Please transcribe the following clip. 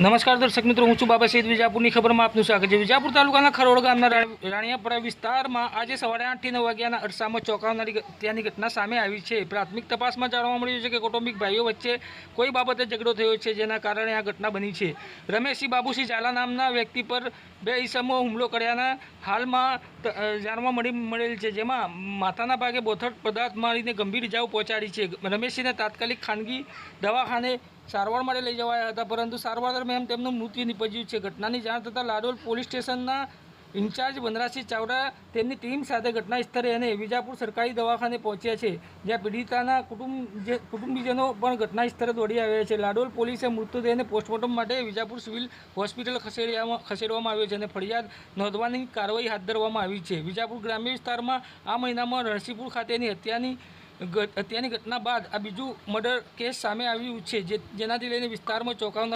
નમસ્કાર દર્શક મિત્રો, હું છું બાબા સહિત વિજાપુરની ખબરમાં આપનું સ્વાગત છે. વિજાપુર તાલુકાના ખરોડ ગામના રાણ- રાણિયાપરા વિસ્તારમાં આજે સવારે આઠથી નવ વાગ્યાના અરસામાં ચોંકાવનારી ત્યાંની ઘટના સામે આવી છે. પ્રાથમિક તપાસમાં જાણવા મળ્યું છે કે કૌટુંબિક ભાઈઓ વચ્ચે કોઈ બાબતે ઝઘડો થયો છે, જેના કારણે આ ઘટના બની છે. રમેશસિંહ બાબુસિંહ ઝાલા નામના વ્યક્તિ પર બે ઈસમો હુમલો કર્યાના હાલમાં જાણવા મળી મળેલ છે. જેમાં માથાના ભાગે બોથડ પદાર્થ મારીને ગંભીર ઇજાઓ પહોંચાડી છે. રમેશસિંહને તાત્કાલિક ખાનગી દવાખાને સારવાર માટે લઈ જવાયા હતા, પરંતુ સારવાર દરમિયાન તેમનું મૃત્યુ નિપજ્યું છે. ઘટનાની જાણ થતાં લાડોલ પોલીસ સ્ટેશનના ઇન્ચાર્જ વનરાજસિંહ ચાવડા તેમની ટીમ સાથે ઘટના સ્થળે અને વિજાપુર સરકારી દવાખાને પહોંચ્યા છે, જ્યાં પીડિતાના કુટુંબ કુટુંબીજનો પણ ઘટના સ્થળે દોડી આવ્યા છે. લાડોલ પોલીસે મૃતદેહને પોસ્ટમોર્ટમ માટે વિજાપુર સિવિલ હોસ્પિટલ ખસેડવામાં ખસેડવામાં આવ્યો છે અને ફરિયાદ નોંધવાની કાર્યવાહી હાથ ધરવામાં આવી છે. વિજાપુર ગ્રામ્ય વિસ્તારમાં આ મહિનામાં રણસીપુર ખાતેની હત્યાની હત્યાની ઘટના બાદ આ બીજું મર્ડર કેસ સામે આવ્યું છે જેનાથી લઈને વિસ્તારમાં ચોંકાવનાર